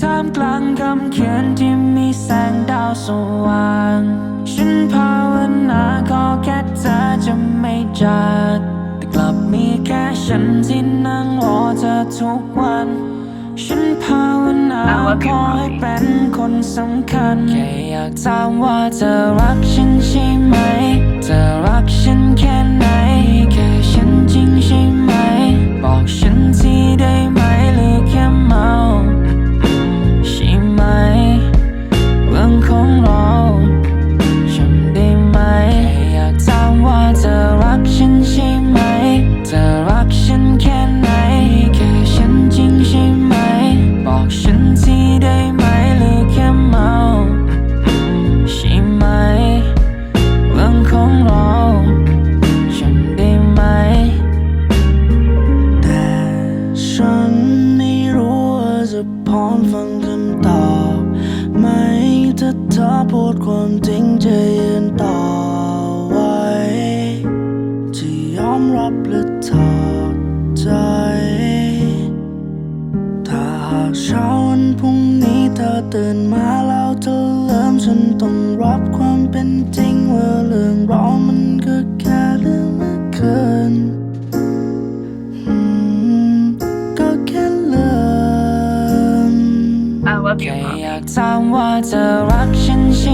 ท่ามกลางคำเขียนที่มีแสงดาวสว่าง ฉันภาวนาขอแค่เธอจะไม่จากแต่กลับมีแค่ฉันที่นั่งรอเธอทุกวัน ฉันภาวนาขอให้เป็นคนสำคัญ แค่อยากถามว่าเธอรัก จะพร้อมฟังคำตอบไหมถ้าเธอพูดความจริงจะยืนต่อไว้จะยอมรับหรือถอดใจ ถ้าหากเช้าวันพรุ่งนี้เธอตื่นมาแล้วเธอเริ่มฉันต้องรับความ แค่อยากถามว่าเธอรักฉันใช่